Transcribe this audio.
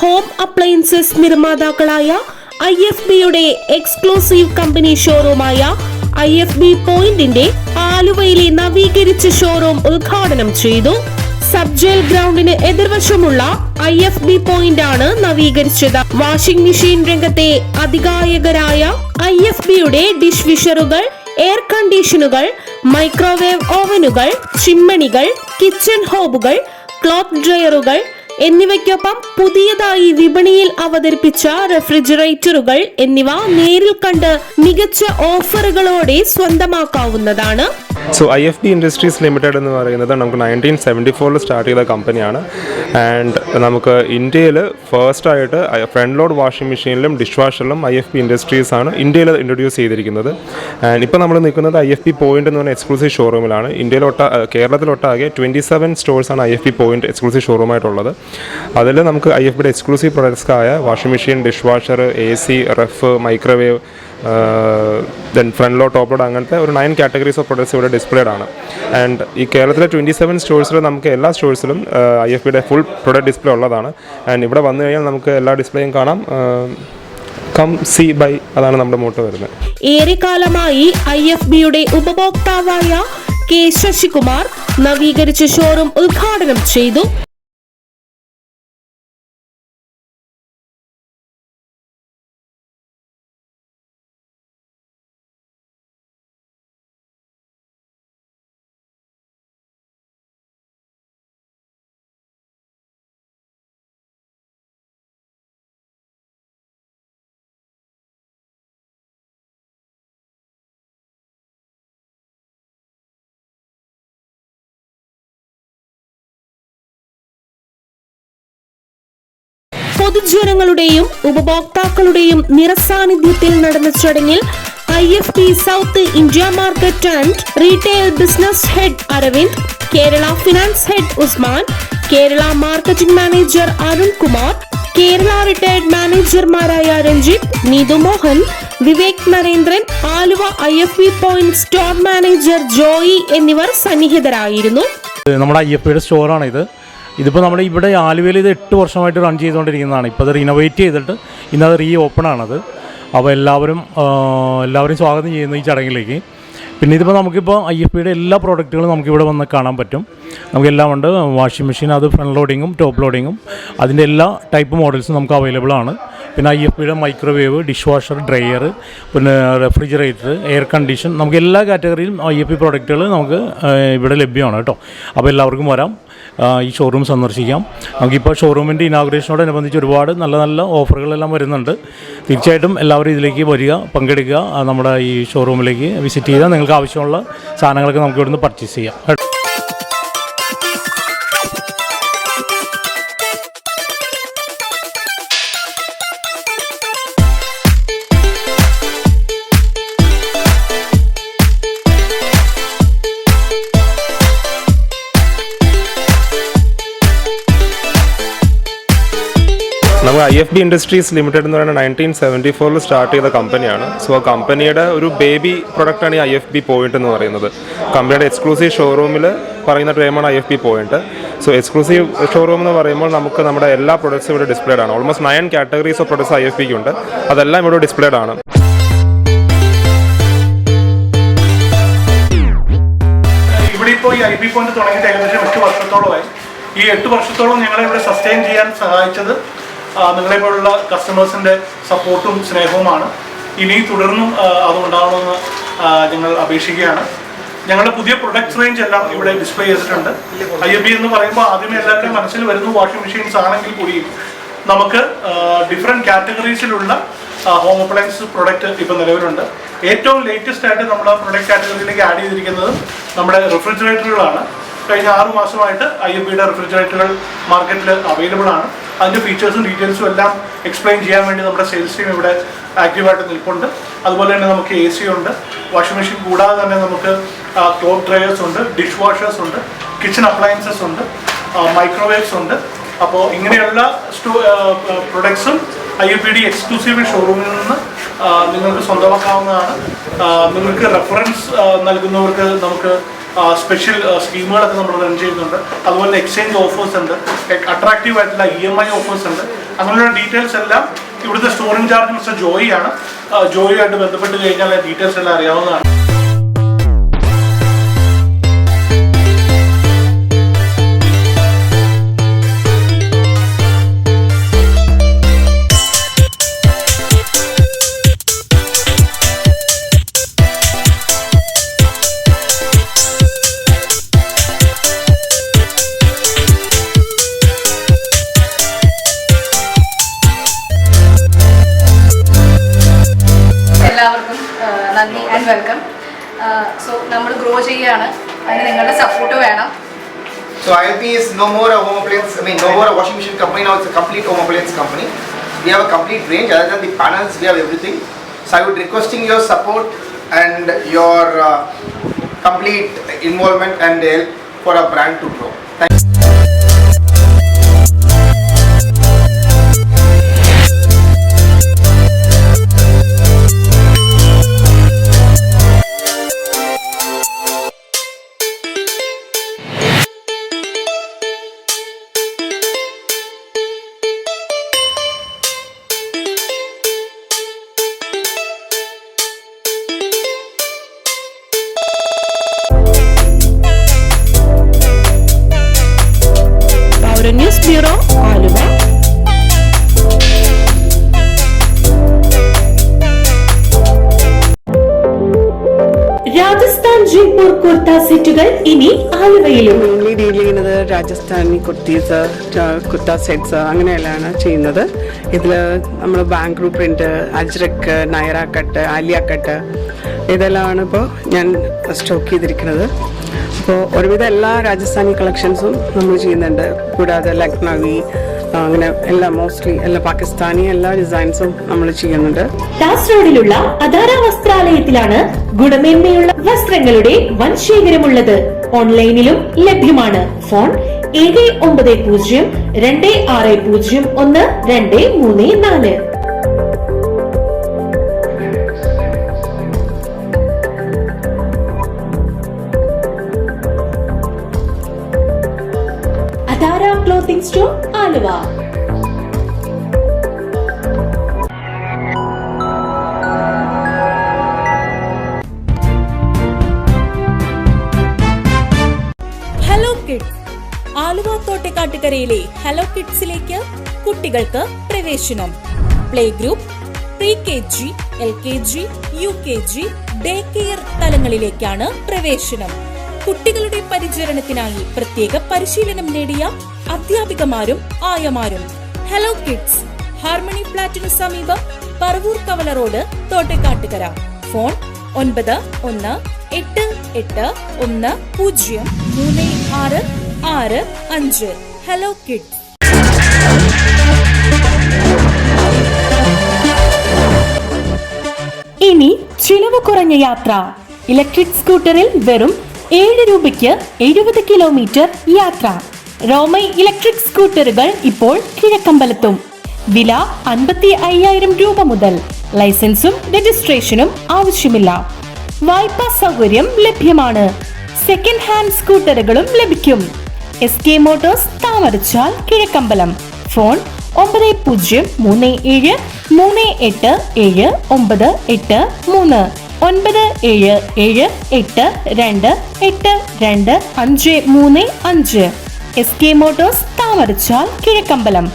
Home appliances നിർമ്മാതാക്കളായ I F ബിയുടെ exclusive company ഷോറൂമായ ഐ എഫ് ബി പോയിന്റിന്റെ ആലുവയിലെ നവീകരിച്ച ഷോറൂം ഉദ്ഘാടനം ചെയ്തു. സബ്ജയിൽ ഗ്രൗണ്ടിന് എതിർവശമുള്ള ഐ എഫ് ബി പോയിന്റ് ആണ് നവീകരിച്ചത്. വാഷിംഗ് മെഷീൻ രംഗത്തെ അധികായകരായ ഐ എഫ് ബിയുടെ ഡിഷ് വിഷറുകൾ എയർ കണ്ടീഷനുകൾ മൈക്രോവേവ് ഓവനുകൾ ചിമ്മണികൾ കിച്ചൺ ഹോബുകൾ ക്ലോത്ത് ഡ്രയറുകൾ എന്നിവയ്ക്കൊപ്പം പുതിയതായി വിപണിയിൽ അവതരിപ്പിച്ച റെഫ്രിജറേറ്ററുകൾ എന്നിവ നേരിൽ കണ്ട് മികച്ച ഓഫറുകളോടെ സ്വന്തമാക്കാവുന്നതാണ്. So I F B industries limited എന്ന് പറയുന്നത് നമുക്ക് നയന്റീൻ സെവന്റി ഫോറിൽ സ്റ്റാർട്ട് ചെയ്ത കമ്പനിയാണ് ആൻഡ് നമുക്ക് ഇന്ത്യയിൽ ഫസ്റ്റായിട്ട് ഫ്രണ്ട് ലോഡ് വാഷിംഗ് മെഷീനിലും ഡിഷ് വാഷറിലും ഐ എഫ് പി ഇൻഡസ്ട്രീസ് ആണ് ഇന്ത്യയിൽ ഇൻട്രൊഡ്യൂസ് ചെയ്തിരിക്കുന്നത്. ആൻഡ് ഇപ്പോൾ നമ്മൾ നിൽക്കുന്നത് ഐ എഫ് പി പോയിന്റ് എന്ന് പറഞ്ഞ എക്സ്ക്ലൂസീവ് ഷോറൂമിലാണ് ഇന്ത്യയിലൊട്ട കേരളത്തിലൊട്ടാകെ twenty seven സ്റ്റോഴ്സാണ് I F P point exclusive ഷോറൂമായിട്ടുള്ളത് അതിൽ നമുക്ക് ഐ എഫ് ബിയുടെ exclusive പ്രൊഡക്ട്സായ washing machine dish washer A C ref microwave then front low top load അങ്ങനത്തെ ഒരു നയൻ കാറ്റഗറീസ് ഓഫ് പ്രൊഡക്ട്സ് ഇവിടെ ഡിസ്പ്ലേഡ് ആണ്. ആൻഡ് ഈ കേരളത്തിലെ ട്വന്റി സെവൻ സ്റ്റോഴ്സിൽ നമുക്ക് എല്ലാ സ്റ്റോഴ്സിലും ഐ എഫ് ബിയുടെ ഫുൾ പ്രൊഡക്റ്റ് ഡിസ്പ്ലേ ഉള്ളതാണ്. ആൻഡ് ഇവിടെ വന്നു കഴിഞ്ഞാൽ നമുക്ക് എല്ലാ ഡിസ്പ്ലേയും കാണാം. കം സി ബൈ അതാണ് നമ്മുടെ മോട്ടോ വരുന്നത്. ഏറെക്കാലമായി ഐ എഫ് ബിയുടെ ഉപഭോക്താവായ കെ ശശികുമാർ നവീകരിച്ച ഷോറൂം ഉദ്ഘാടനം ചെയ്തു. പൊതുജനങ്ങളുടെയും ഉപഭോക്താക്കളുടെയും നിറസാന്നിധ്യത്തിൽ നടന്ന ചടങ്ങിൽ I F P South India market and retail business head Aravind Kerala finance head Usman Kerala marketing manager Arun Kumar Kerala retired മാനേജർമാരായ Ranjith Neethu Mohan Vivek Narendran Aluva I F B point store manager Joy എന്നിവർ സന്നിഹിതരായിരുന്നു. നമ്മുടെ I F ബിയുടെ സ്റ്റോറാണ് ഇത്. ഇതിപ്പോൾ നമ്മൾ ഇവിടെ ആലുവയിൽ ഇത് എട്ട് വർഷമായിട്ട് റൺ ചെയ്തുകൊണ്ടിരിക്കുന്നതാണ്. ഇപ്പോൾ അത് റിനോവേറ്റ് ചെയ്തിട്ട് ഇന്നത് റീ ഓപ്പൺ ആണത്. അപ്പോൾ എല്ലാവരും എല്ലാവരും സ്വാഗതം ചെയ്യുന്നു ഈ ചടങ്ങിലേക്ക്. പിന്നെ ഇതിപ്പോൾ നമുക്കിപ്പോൾ ഐ എഫ് പിയുടെ എല്ലാ പ്രോഡക്റ്റുകളും നമുക്കിവിടെ വന്ന് കാണാൻ പറ്റും. നമുക്കെല്ലാം ഉണ്ട്. വാഷിംഗ് മെഷീൻ അത് ഫ്രണ്ട് ലോഡിങ്ങും ടോപ്പ് ലോഡിങ്ങും അതിന്റെ എല്ലാ ടൈപ്പ് മോഡൽസും നമുക്ക് അവൈലബിൾ ആണ്. പിന്നെ ഐ എഫ് പിയുടെ മൈക്രോവേവ് ഡിഷ് വാഷർ ഡ്രയർ പിന്നെ റെഫ്രിജറേറ്റർ എയർ കണ്ടീഷൻ നമുക്ക് എല്ലാ കാറ്റഗറിയിലും ഐ എഫ് പി പ്രോഡക്റ്റുകൾ നമുക്ക് ഇവിടെ ലഭ്യമാണ് കേട്ടോ. അപ്പോൾ എല്ലാവർക്കും വരാം. ഈ ഷോറൂം സന്ദർശിക്കാം. നമുക്കിപ്പോൾ ഷോറൂമിന്റെ ഇനാഗുറേഷനോടനുബന്ധിച്ച് ഒരുപാട് നല്ല നല്ല ഓഫറുകളെല്ലാം വരുന്നുണ്ട്. തീർച്ചയായിട്ടും എല്ലാവരും ഇതിലേക്ക് വരിക പങ്കെടുക്കുക നമ്മുടെ ഈ ഷോറൂമിലേക്ക് വിസിറ്റ് ചെയ്താൽ നിങ്ങൾക്ക് ആവശ്യമുള്ള സാധനങ്ങളൊക്കെ നമുക്ക് ഇവിടുന്ന് പർച്ചേസ് ചെയ്യാം. നമുക്ക് I F B industries limited എന്ന് പറയുന്നത് നയന്റീൻ സെവന്റി ഫോറിൽ സ്റ്റാർട്ട് ചെയ്ത കമ്പനിയാണ്. സോ ആ കമ്പനിയുടെ ഒരു ബേബി പ്രൊഡക്റ്റാണ് ഈ ഐ എഫ് ബി പോയിന്റ് എന്ന് പറയുന്നത്. കമ്പനിയുടെ എക്സ്ക്ലൂസീവ് ഷോറൂമിൽ പറയുന്ന ടൈമാണ് I F B point so exclusive showroom എന്ന് പറയുമ്പോൾ നമുക്ക് നമ്മുടെ എല്ലാ പ്രൊഡക്ട്സും ഇവിടെ ഡിസ്പ്ലേഡ് ആണ്. Almost nine categories of products I F ബിക്ക് ഉണ്ട് അതെല്ലാം ഇവിടെ ഡിസ്പ്ലേഡ് ആണ്. ഇവിടെ ഇപ്പോൾ ഈ ഐ ബി പോയിന്റ് തുടങ്ങിയിട്ട് ഏകദേശം എട്ട് വർഷത്തോളമായി. ഈ എട്ട് വർഷത്തോളം ഞങ്ങളെ ഇവിടെ സസ്റ്റെയിൻ ചെയ്യാൻ സഹായിച്ചത് ആ, നിങ്ങളെ പോലുള്ള കസ്റ്റമേഴ്സിന്റെ സപ്പോർട്ടും സ്നേഹവുമാണ്. ഇനി തുടർന്നും അതുണ്ടാവണമെന്ന് ഞങ്ങൾ അപേക്ഷിക്കുകയാണ്. ഞങ്ങളുടെ പുതിയ പ്രൊഡക്ട്സ് റേഞ്ച് എല്ലാം ഇവിടെ ഡിസ്പ്ലേ ചെയ്തിട്ടുണ്ട്. ഐ എഫ് ബി എന്ന് പറയുമ്പോൾ ആദ്യമേ എല്ലാവരുടെയും മനസ്സിൽ വരുന്നു വാഷിംഗ് മെഷീൻസ് ആണെങ്കിൽ കൂടിയും നമുക്ക് ഡിഫറെന്റ് കാറ്റഗറീസിലുള്ള ഹോം അപ്ലയൻസ് പ്രൊഡക്റ്റ് ഇപ്പോൾ നിലവിലുണ്ട്. ഏറ്റവും ലേറ്റസ്റ്റ് ആയിട്ട് നമ്മുടെ പ്രൊഡക്റ്റ് കാറ്റഗറിയിലേക്ക് ആഡ് ചെയ്തിരിക്കുന്നത് നമ്മുടെ റെഫ്രിജറേറ്ററുകളാണ് കഴിഞ്ഞ ആറു മാസമായിട്ട് ഐ എഫ് ബിയുടെ റെഫ്രിജറേറ്ററുകൾ മാർക്കറ്റിൽ അവൈലബിൾ ആണ്. അതിന്റെ ഫീച്ചേഴ്സും ഡീറ്റെയിൽസും എല്ലാം എക്സ്പ്ലെയിൻ ചെയ്യാൻ വേണ്ടി നമ്മുടെ സെയിൽസ് ടീം ഇവിടെ ആക്റ്റീവായിട്ട് നിൽപ്പുണ്ട്. അതുപോലെ തന്നെ നമുക്ക് എ സി ഉണ്ട്. വാഷിംഗ് മെഷീൻ കൂടാതെ തന്നെ നമുക്ക് ക്ലോത്ത് ഡ്രയേഴ്സ് ഉണ്ട് ഡിഷ് വാഷേഴ്സ് ഉണ്ട് കിച്ചൺ അപ്ലയൻസസ് ഉണ്ട് മൈക്രോവേവ്സ് ഉണ്ട്. അപ്പോൾ ഇങ്ങനെയുള്ള സ്റ്റോ പ്രൊഡക്ട്സും I F B D exclusive ഷോറൂമിൽ നിന്ന് നിങ്ങൾക്ക് സ്വന്തമാക്കാവുന്നതാണ്. നിങ്ങൾക്ക് റെഫറൻസ് നൽകുന്നവർക്ക് നമുക്ക് സ്പെഷ്യൽ സ്കീമുകളൊക്കെ നമ്മൾ റൺ ചെയ്യുന്നുണ്ട്. അതുപോലെ എക്സ്ചേഞ്ച് ഓഫേഴ്സ് ഉണ്ട്. അട്രാക്റ്റീവ് ആയിട്ടുള്ള ഇ എം ഐ ഓഫേഴ്സ് ഉണ്ട്. അങ്ങനെയുള്ള ഡീറ്റെയിൽസ് എല്ലാം ഇവിടുത്തെ സ്റ്റോറിംഗ് ചാർജ് മിസ്റ്റർ ജോയി ആണ് ആ, ജോയിയായിട്ട് ബന്ധപ്പെട്ട് കഴിഞ്ഞാൽ ഡീറ്റെയിൽസ് എല്ലാം അറിയാവുന്നതാണ്. So ILP is no more a home appliance, I mean, no more a washing machine company, now it's a complete home appliance company. We have a complete range, other than the panels, we have everything. So I would requesting your support and your uh, complete involvement and help for our brand to grow. Bureau Aluva. Rajasthan Jaipur kurta സെറ്റുകൾ ഇനി ആലുവയിലും. Deal ചെയ്യുന്നത് Rajasthani kurtis kurta sets അങ്ങനെയെല്ലാം ചെയ്യുന്നത്. ഇതിൽ നമ്മൾ Bangalore print Ajrak Nayra cut Alia cut ഇതെല്ലാമാണ് ഇപ്പോൾ ഞാൻ സ്റ്റോക്ക് ചെയ്തിരിക്കുന്നത്. അപ്പോൾ ഒരുവിധം എല്ലാ രാജസ്ഥാനി കളക്ഷൻസും നമ്മൾ ചെയ്യുന്നുണ്ട്. കൂടാതെ ലക്നവി അങ്ങനെ എല്ലാ മോസ്റ്റ്ലി എല്ലാ പാകിസ്ഥാനി എല്ലാ ഡിസൈൻസും നമ്മൾ ചെയ്യുന്നുണ്ട്. കാസർഗോഡിലുള്ള അധാര വസ്ത്രാലയത്തിലാണ് ഗുണമേന്മയുള്ള വസ്ത്രങ്ങളുടെ വൻ ശേഖരമുള്ളത് ഓൺലൈനിലും ലഭ്യമാണ്. ഫോൺ ഏഴ് ഒമ്പത് പൂജ്യം രണ്ട് ആറ് പൂജ്യം ഒന്ന് രണ്ട് മൂന്ന് നാല്. Clothing store Aluva hello kids Aluva തോട്ടക്കാട്ടുകരയിലെ hello കിഡ്സിലേക്ക് കുട്ടികൾക്ക് പ്രവേശനം. Play group pre K G L K G U K G day care തലങ്ങളിലേക്കാണ് പ്രവേശനം. കുട്ടികളുടെ പരിചരണത്തിനായി പ്രത്യേക പരിശീലനം നേടിയ അധ്യാപികമാരും ആയമാരും. ഹലോ കിഡ്സ് ഹാർമണി ഫ്ലാറ്റിനു സമീപം പറവൂർ കവല റോഡ് തോട്ടക്കാട്ടുകര. ഫോൺ ഒൻപത് ഒന്ന് എട്ട് എട്ട് ഒന്ന് പൂജ്യം മൂന്ന് ആറ് ആറ് അഞ്ച്. ഹലോ കിഡ്സ് ഇനി ചിലവ് കുറഞ്ഞ യാത്ര. ഇലക്ട്രിക് സ്കൂട്ടറിൽ വെറും ഏഴ് രൂപയ്ക്ക് എഴുപത് കിലോമീറ്റർ യാത്ര. റോമൈ ഇലക്ട്രിക് സ്കൂട്ടറുകൾ ഇപ്പോൾ കിഴക്കമ്പലത്തും. വില അൻപത്തി അയ്യായിരം രൂപ മുതൽ ലൈസൻസും രജിസ്ട്രേഷനും ആവശ്യമില്ല. വായ്പാ സൗകര്യം ലഭ്യമാണ്. സെക്കൻഡ് ഹാൻഡ് സ്കൂട്ടറുകളും ലഭിക്കും. S K motors Thamarachal Kizhakkambalam. Phone ഒമ്പത് പൂജ്യം മൂന്ന് ഏഴ് മൂന്ന് എട്ട് ഏഴ് ഒമ്പത് എട്ട് മൂന്ന്. ഒൻപത് ഏഴ് ഏഴ് എട്ട് രണ്ട് എട്ട് രണ്ട് അഞ്ച് മൂന്ന് അഞ്ച്. S K motors Thamarachal Kizhakkambalam